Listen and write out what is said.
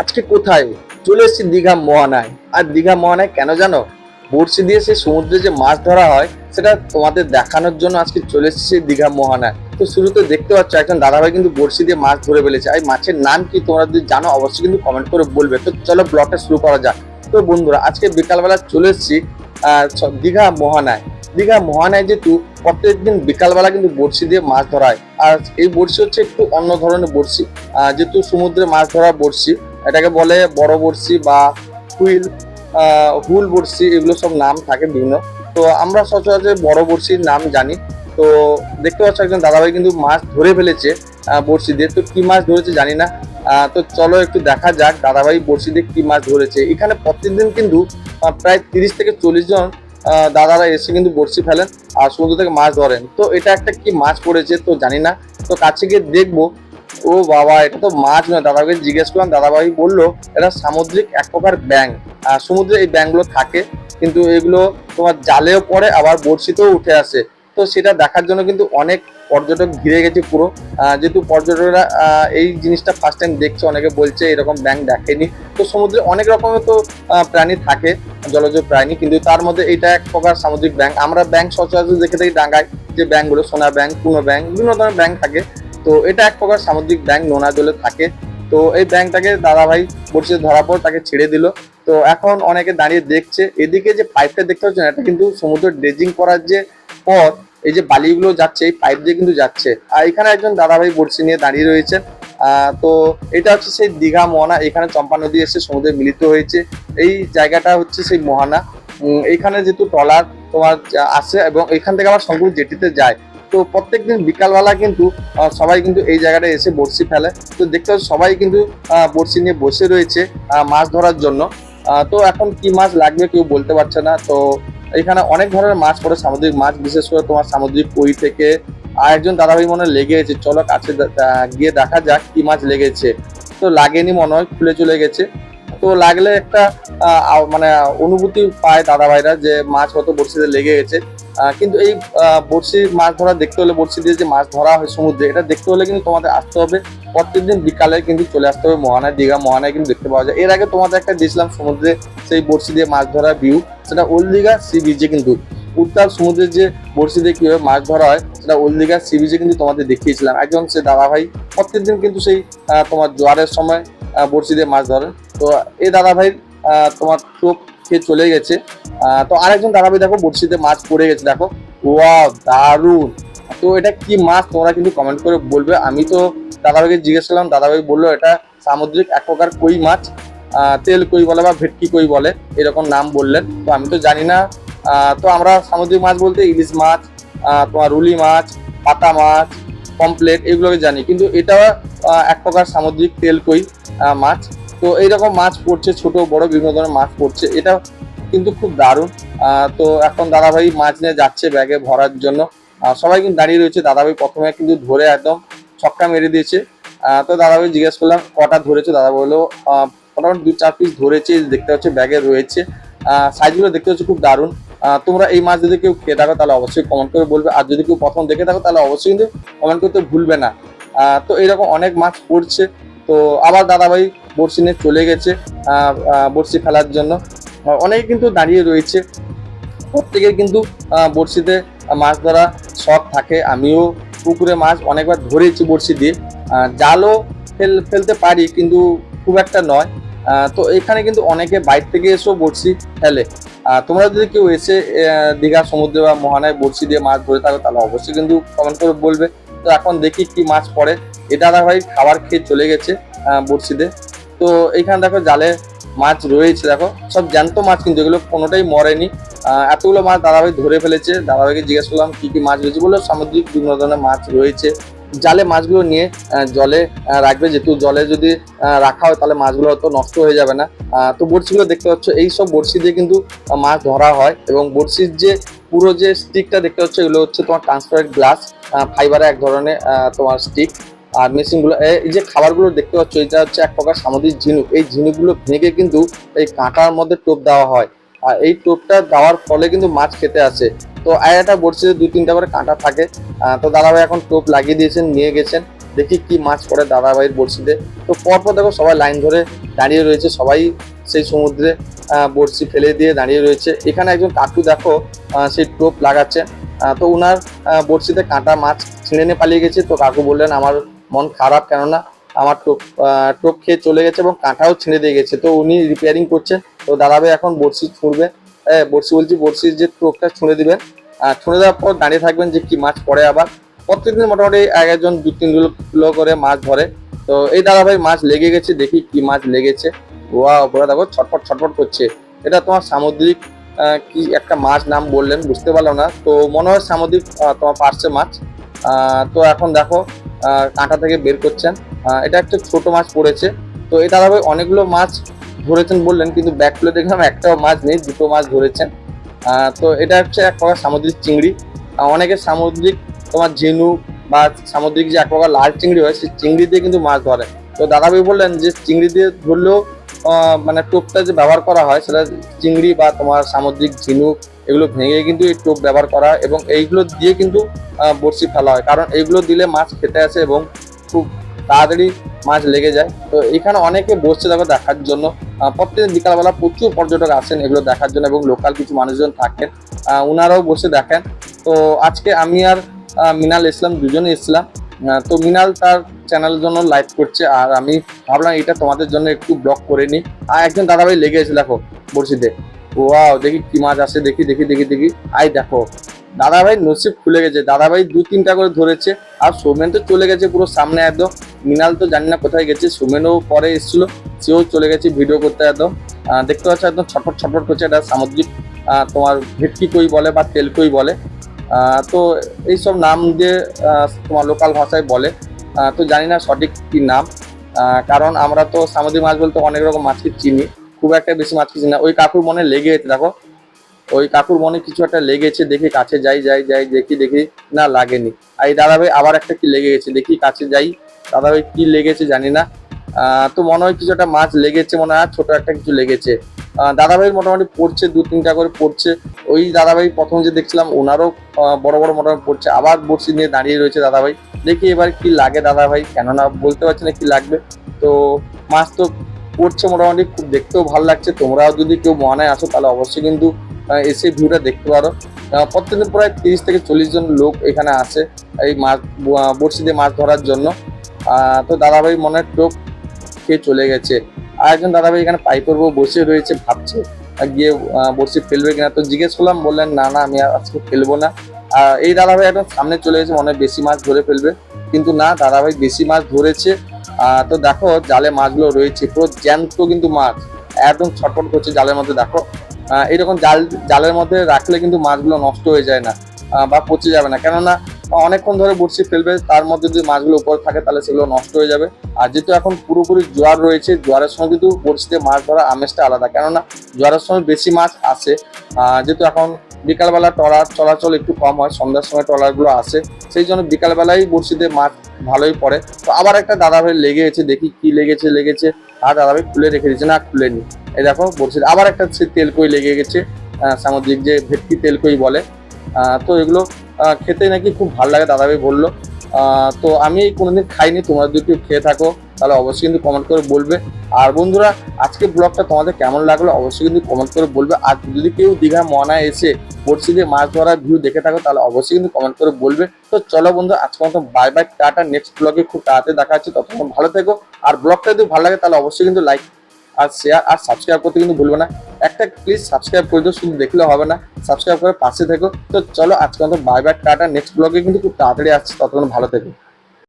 আজকে কোথায়? চলে এসেছি দীঘা মোহনায়। আর দীঘা মোহনায় কেন জানো? বড়শি দিয়ে সেই সমুদ্রে যে মাছ ধরা হয়, সেটা তোমাদের দেখানোর জন্য আজকে চলে এসেছি সেই দীঘা মোহনায়। তো শুরুতে দেখতে পাচ্ছ, একজন দাদাভাই কিন্তু বড়শি দিয়ে মাছ ধরে ফেলেছে। এই মাছের নাম কি তোমরা যদি জানো, অবশ্যই কিন্তু কমেন্ট করে বলবে। তো চলো ব্লগটা শুরু করা যাক। তো বন্ধুরা, আজকে বিকালবেলা চলে এসেছি দীঘা মোহনায়। দীঘা মোহনায় যেহেতু প্রত্যেকদিন বিকালবেলা কিন্তু বড়শি দিয়ে মাছ ধরা হয়। আর এই বড়শি হচ্ছে একটু অন্য ধরনের বড়শি। যেহেতু সমুদ্রে মাছ ধরা বড়শি এটাকে বলে বড় বড়শি বা হুইল হুল বড়শি, এগুলো সব নাম থাকে বিভিন্ন। তো আমরা সচরাচর বড় বড়শির নাম জানি। তো দেখতে পাচ্ছ একজন দাদাভাই কিন্তু মাছ ধরে ফেলেছে বড়শি দিয়ে। তো কি মাছ ধরেছে জানি না। তো চলো একটু দেখা যাক দাদাভাই বড়শি দিয়ে কি মাছ ধরেছে। এখানে প্রত্যেকদিন কিন্তু প্রায় তিরিশ থেকে চল্লিশ জন দাদারা এসে কিন্তু বড়শি ফেলেন আর সমুদ্র থেকে মাছ ধরেন। তো এটা একটা কি মাছ পড়েছে তো জানি না। তো কাছে গিয়ে দেখব ও বাবা, এটা তো মাছ নয়। দাদাকে জিজ্ঞেস করলাম, দাদাভাই বলল, এটা সামুদ্রিক এক প্রকার ব্যাং আর সমুদ্রে এই ব্যাংগুলো থাকে, কিন্তু এগুলো তোমার জালেও পড়ে, আবার বড়শিতেও উঠে আসে। তো সেটা দেখার জন্য কিন্তু অনেক পর্যটক ঘিরে গেছে পুরো। যেহেতু পর্যটকরা এই জিনিসটা ফার্স্ট টাইম দেখছে, অনেকে বলছে এরকম ব্যাংক দেখেনি। তো সমুদ্রে অনেক রকমের তো প্রাণী থাকে, জলজ প্রাণী, কিন্তু তার মধ্যে এটা এক প্রকার সামুদ্রিক ব্যাংক আমরা ব্যাংক সচরাচর দেখে থাকি ডাঙ্গায়, যে ব্যাংকগুলো সোনা ব্যাংক পুনো ব্যাংক বিভিন্ন ধরনের ব্যাংক থাকে। তো এটা এক প্রকার সামুদ্রিক ব্যাংক নোনা জলে থাকে। তো এই ব্যাংকটাকে দাদাভাই বড়শিতে ধরা পর তাকে ছেড়ে দিল। তো এখন অনেকে দাঁড়িয়ে দেখছে। এদিকে যে পাইপটা দেখতে পাচ্ছেন এটা কিন্তু সমুদ্র ড্রেজিং করার যে পথ এই যে বালিগুলো যাচ্ছে এই পাইপ দিয়ে কিন্তু যাচ্ছে। আর এখানে একজন দাদাভাই বড়শি নিয়ে দাঁড়িয়ে রয়েছে। তো এটা হচ্ছে সেই দীঘা মোহনা এখানে চম্পা নদী এসে সমুদ্রে মিলিত হয়েছে। এই জায়গাটা হচ্ছে সেই মোহনা। উম, এইখানে যেহেতু ট্রলার তোমার আসে এবং এখান থেকে আবার শঙ্কুর জেটিতে যায়। তো প্রত্যেকদিন বিকালবেলা কিন্তু সবাই কিন্তু এই জায়গাটা এসে বড়শি ফেলে। তো দেখতে পাচ্ছ সবাই কিন্তু বড়শি নিয়ে বসে রয়েছে মাছ ধরার জন্য। তো এখন কি মাছ লাগবে কেউ বলতে পারছে না। তো এখানে অনেক ধরনের মাছ পড়ে, সামুদ্রিক মাছ, বিশেষ করে তোমার সামুদ্রিক কই থেকে। আর একজন দাদাভাই মনে হয় লেগে গেছে, চলো কাছে গিয়ে দেখা যাক কি মাছ লেগেছে। তো লাগেনি মনে হয়, খুলে চলে গেছে। তো লাগলে একটা মানে অনুভূতি পায় দাদাভাইরা যে মাছ হয়তো বড়শিতে লেগে গেছে। কিন্তু এই বড়শি মাছ ধরা দেখতে হলে, বড়শি দিয়ে যে মাছ ধরা হয় সমুদ্রে, এটা দেখতে হলে কিন্তু তোমাদের আসতে হবে প্রত্যেকদিন বিকালে কিন্তু চলে আসতে হবে মহানায় দীঘা, মহানায় কিন্তু দেখতে পাওয়া যায়। এর আগে তোমাদের একটা দিয়েছিলাম সমুদ্রে সেই বড়শি দিয়ে মাছ ধরা ভিউ সেটা ওল্ড দীঘা সি বিচে কিন্তু। উত্তাল সমুদ্রের যে বড়শি দিয়ে কীভাবে মাছ ধরা হয়, সেটা ওল্ড দীঘা সি বিচে কিন্তু তোমাদের দেখিয়েছিলাম। একজন সে দাদা দাদাভাই প্রত্যেকদিন কিন্তু সেই তোমার জোয়ারের সময় বড়শি দিয়ে মাছ ধরেন তো এই দাদাভাই তোমার টোপ খেয়ে চলে গেছে। তো আরেকজন দাদাভাই দেখো, বড়শিতে মাছ পড়ে গেছে, দেখো। ওয়াও, দারুণ! তো এটা কি মাছ তোমরা কিন্তু কমেন্ট করে বলবে। আমি তো দাদাভাইকে জিজ্ঞেস করলাম, দাদাভাই বলল, এটা সামুদ্রিক এক প্রকার কই মাছ? তেল কই বলে বা ভেটকি কই বলে, এরকম নাম বললেন। তো আমি তো জানি না। তো আমরা সামুদ্রিক মাছ বলতে ইলিশ মাছ তোমার রুলি মাছ, পাতা মাছ পমপ্লেট এগুলোকে জানি। কিন্তু এটা এক প্রকার সামুদ্রিক তেল কই। মাছ। তো এইরকম মাছ পড়ছে, ছোট, বড় বিভিন্ন ধরনের মাছ পড়ছে। এটা কিন্তু খুব দারুণ। তো এখন দাদাভাই মাছ নিয়ে যাচ্ছে ব্যাগে ভরার জন্য। সবাই কিন্তু দাঁড়িয়ে রয়েছে। দাদাভাই প্রথমে কিন্তু ধরে একদম ছক্কা মেরে দিয়েছে। তো দাদাভাই জিজ্ঞেস করলাম, কটা ধরেছে? দাদা বলল মোটামুটি দু চার পিস ধরেছে দেখতে হচ্ছে ব্যাগে রয়েছে। সাইজগুলো দেখতে হচ্ছে খুব দারুণ। তোমরা এই মাছ যদি কেউ খেয়ে থাকো, তাহলে অবশ্যই কমেন্ট করে বলবে। আর যদি কেউ প্রথম দেখে থাকো, তাহলে অবশ্যই কিন্তু কমেন্ট করতে ভুলবে না। তো এইরকম অনেক মাছ পড়ছে। তো আবার দাদাভাই বড়শি নিয়ে চলে গেছে বড়শি ফেলার জন্য। অনেকে কিন্তু দাঁড়িয়ে রয়েছে। প্রত্যেকের কিন্তু বড়শিতে মাছ ধরা শখ থাকে। আমিও পুকুরে মাছ অনেকবার ধরেছি বড়শি দিয়ে। জালও ফেল, ফেলতে পারি কিন্তু খুব একটা নয়। তো এখানে কিন্তু অনেকে বাইরে থেকে এসেও বড়শি ফেলে। তোমরা যদি কেউ এসে দীঘা, সমুদ্রে বা মহানায় বড়শি দিয়ে মাছ ধরে থাকো, তাহলে অবশ্যই কিন্তু কমেন্ট করে বলবে। তো এখন দেখি কি মাছ পড়ে। এটা দাদা ভাই খাবার খেয়ে চলে গেছে বড়শিতে। তো এইখানে দেখো জালে মাছ রয়েছে, দেখো। সব জ্যান্ত মাছ কিন্তু এগুলো কোনোটাই মরেনি। এতগুলো মাছ দাদাভাই ধরে ফেলেছে। দাদাভাইকে জিজ্ঞেস করলাম, কী কী মাছ রয়েছে? বলল, সামুদ্রিক বিভিন্ন ধরনের মাছ রয়েছে। জালে মাছগুলো নিয়ে জলে রাখবে। যেহেতু জলে যদি রাখা হয়, তাহলে মাছগুলো তো নষ্ট হয়ে যাবে না। তো বড়শিগুলো দেখতে পাচ্ছ, এই সব বড়শি দিয়ে কিন্তু মাছ ধরা হয়। এবং বড়শির যে পুরো যে স্টিকটা দেখতে পাচ্ছ, এগুলো হচ্ছে তোমার ট্রান্সপারেন্ট গ্লাস ফাইবারের এক ধরনের তোমার স্টিক আর মেশিনগুলো এই যে খাবারগুলো দেখতে পাচ্ছ, এটা হচ্ছে এক প্রকার সামুদ্রিক ঝিনুক। এই ঝিনুকগুলো ভেঙে কিন্তু এই কাঁটার মধ্যে টোপ দেওয়া হয়। আর এই টোপটা দেওয়ার ফলে কিন্তু মাছ খেতে আসে। তো আর একটা বড়শিতে দুই, তিনটা করে কাঁটা থাকে। তো দাদাভাই এখন টোপ লাগিয়ে দিয়েছেন, নিয়ে গেছেন। দেখি কি মাছ পড়ে দাদা ভাইয়ের বড়শিতে। তো পরপর দেখো সবাই লাইন ধরে দাঁড়িয়ে রয়েছে। সবাই সেই সমুদ্রে বড়শি ফেলে দিয়ে দাঁড়িয়ে রয়েছে। এখানে একজন কাকু দেখো সেই টোপ লাগাচ্ছে। তো উনার বড়শিতে কাঁটা মাছ ছিঁড়ে নিয়ে পালিয়ে গেছে। তো কাকু বললেন, আমার মন খারাপ কেননা আমার টোপ টোপ খেয়ে চলে গেছে এবং কাঁটাও ছিঁড়ে দিয়ে গেছে। তো উনি রিপেয়ারিং করছেন। তো দাদাভাই এখন বড়শি ছুঁড়বে। এ, বড়শি বলছি বড়শির যে টোপটা ছুঁড়ে দিবেন। আর ছুঁড়ে দেওয়ার পর দাঁড়িয়ে থাকবেন যে কি মাছ পড়ে আবার। প্রত্যেকদিন মোটামুটি এক একজন দু তিন কিলো করে মাছ ধরে। তো এই দাদাভাই মাছ লেগে গেছে দেখি কি মাছ লেগেছে। ওয়া ওরা দেখো ছটফট ছটফট করছে। এটা তোমার সামুদ্রিক কি একটা মাছ নাম বললেন বুঝতে পারলাম না। তো মনে হয় সামুদ্রিক তোমার পার্সে মাছ। তো এখন দেখো কাঁটা থেকে বের করছেন। এটা একটা ছোট মাছ পড়েছে। তো এই দাদাভাই অনেকগুলো মাছ ধরেছেন বললেন, কিন্তু ব্যাক খুলে দেখলাম একটাও মাছ নেই, দুটো মাছ ধরেছেন। তো এটা হচ্ছে এক প্রকার সামুদ্রিক চিংড়ি। অনেকে সামুদ্রিক তোমার ঝিনুক বা সামুদ্রিক যে এক প্রকার লাল চিংড়ি হয়, সেই চিংড়ি দিয়ে কিন্তু মাছ ধরে। তো দাদাভাই বললেন যে চিংড়ি দিয়ে ধরলেও মানে টোপটা যে ব্যবহার করা হয়, সেটা চিংড়ি বা তোমার সামুদ্রিক ঝিনুক এগুলো ভেঙে কিন্তু এই টোপ ব্যবহার করা এবং এইগুলো দিয়ে কিন্তু বড়শি ফেলা হয়। কারণ এইগুলো দিলে মাছ খেতে আসে এবং খুব তাড়াতাড়ি মাছ লেগে যায়। তো এখানে অনেকে বসছে দেখো দেখার জন্য। প্রত্যেকদিন বিকালবেলা প্রচুর পর্যটক আসেন এগুলো দেখার জন্য এবং লোকাল কিছু মানুষজন থাকেন। ওনারাও বসে দেখেন। তো আজকে আমি আর মিনাল ইসলাম দুজনে ইসলাম তো মিনাল তার চ্যানেলের জন্য লাইভ করছে আর আমি ভাবলাম এটা তোমাদের জন্য একটু ব্লগ করে নিই। আর একজন দাদাভাই লেগে গেছে দেখো বড়শিতে। ওয়াও দেখি কি মাছ আসে, দেখি দেখি দেখি দেখি। আই দেখো, দাদাভাই নসিব খুলে গেছে। দাদাভাই দু তিনটা করে ধরেছে, আর সোমেন তো চলে গেছে পুরো সামনে একদম। মিনাল তো জানি না কোথায় গেছে, সোমেনও পরে এসেছিল, সেও চলে গেছে ভিডিও করতে একদম। দেখতে পাচ্ছ একদম ছটফট ছটফট করছে এটা সামুদ্রিক তোমার ভেটকি কই বলে বা তেলকই বলে। তো এইসব নাম দিয়ে তোমার লোকাল ভাষায় বলে। তো জানি না সঠিক কি নাম। কারণ আমরা তো সামুদ্রিক মাছ বলতে অনেক রকম মাছকে চিনি। খুব একটা বেশি মাছ চিনি না। ওই কাকুর মনে লেগে গেছে দেখো। ওই কাকুর মনে কিছু একটা লেগেছে, দেখি কাছে যাই যাই যাই, দেখি দেখি। না, লাগেনি। আর এই দাদা ভাই আবার একটা কি লেগে গেছে দেখি কাছে যাই। দাদা ভাই কি লেগেছে জানি না। তো মনে হয় কিছু একটা মাছ লেগেছে মনে হয়, ছোট একটা কিছু লেগেছে। দাদা মোটামুটি পড়ছে, দু তিনটা করে পড়ছে। ওই দাদা ভাই প্রথম যে দেখছিলাম, ওনারও বড় বড় মোটামুটি পড়ছে। আবার বড়শি নিয়ে দাঁড়িয়ে রয়েছে দাদা ভাই দেখি এবার কি লাগে দাদা ভাই কেননা বলতে পারছি না কি লাগবে। তো মাছ তো পড়ছে মোটামুটি, খুব দেখতেও ভালো লাগছে। তোমরাও যদি কেউ মহানায় আসো, তাহলে অবশ্যই কিন্তু এসে ভিউটা দেখতে পারো। প্রত্যেকদিন প্রায় তিরিশ থেকে চল্লিশ জন লোক এখানে আসে এই মাছ ব- বড়শি দিয়ে মাছ ধরার জন্য। তো দাদাভাই মনে হয় টোপ খেয়ে চলে গেছে। আর একজন দাদাভাই এখানে পাইপের উপর বসে রয়েছে, ভাবছে গিয়ে বড়শি ফেলবে কিনা। তো জিজ্ঞেস করলাম, বললেন, না না, আমি আজকে ফেলব না। এই দাদাভাই একদম সামনে চলে গেছে মনে বেশি মাছ ধরে ফেলবে। কিন্তু না, দাদাভাই বেশি মাছ ধরেছে। তো দেখো জালে মাছগুলো রয়েছে, পুরো জ্যান্ত কিন্তু মাছ। একদম ছটফট করছে জালের মধ্যে, দেখো। এরকম জাল, জালের মধ্যে রাখলে কিন্তু মাছগুলো নষ্ট হয়ে যায় না বা পচে যাবে না। কেননা, অনেকক্ষণ ধরে বড়শি ফেলবে, তার মধ্যে যদি মাছগুলো উপরে থাকে, তাহলে সেগুলো নষ্ট হয়ে যাবে। আর যেহেতু এখন পুরোপুরি জোয়ার রয়েছে, জোয়ারের সময় কিন্তু বড়শিতে মাছ ধরার আমেজটা আলাদা। কেননা, জোয়ারের সময় বেশি মাছ আসে যেহেতু এখন বিকালবেলা ট্রলার চলাচল একটু কম হয়, সন্ধ্যার সময় ট্রলারগুলো আসে, সেই জন্য বিকালবেলায় বড়শিতে মাছ ভালোই পড়ে। তো আবার একটা দাদা ভাই লেগে গেছে দেখি কি লেগেছে লেগেছে আর দাদা ভাই খুলে রেখে দিয়েছে, না, খুলেনি। এই দেখো, বড়শিতে আবার একটা সে তেলকই লেগে গেছে সামুদ্রিক যে ভেটকি তেলকই বলে। তো এগুলো খেতে নাকি খুব ভালো লাগে, দাদাভাই বলল। তো আমি কোনোদিন খাইনি, তোমরা যদি খেয়ে থাকো। তাহলে অবশ্যই কিন্তু কমেন্ট করে বলবে। আর বন্ধুরা, আজকে ব্লগটা তোমাদের কেমন লাগল অবশ্যই কিন্তু কমেন্ট করে বলবে। আর যদি কেউ দীঘা মনায় এসে বড়শি দিয়ে মাছ ধরার ভিউ দেখে থাকো, তাহলে অবশ্যই কিন্তু কমেন্ট করে বলবে। তো চলো বন্ধু আজকে মতো বাই বাই টাটা নেক্সট ব্লগে খুব তাড়াতাড়ি দেখা হচ্ছে, ততক্ষণ ভালো থেকো। আর ব্লগটা যদি ভালো লাগে, তাহলে অবশ্যই কিন্তু লাইক আর শেয়ার আর সাবস্ক্রাইব করতে কিন্তু ভুলবে না। একটা প্লিজ সাবস্ক্রাইব করে দিও, শুধু দেখলে হবে না সাবস্ক্রাইব করে পাশে থেকো। তো চলো আজকে মতো বাই বাই টাটা নেক্সট ব্লগে কিন্তু খুব তাড়াতাড়ি আসছে, ততক্ষণ ভালো থেকো।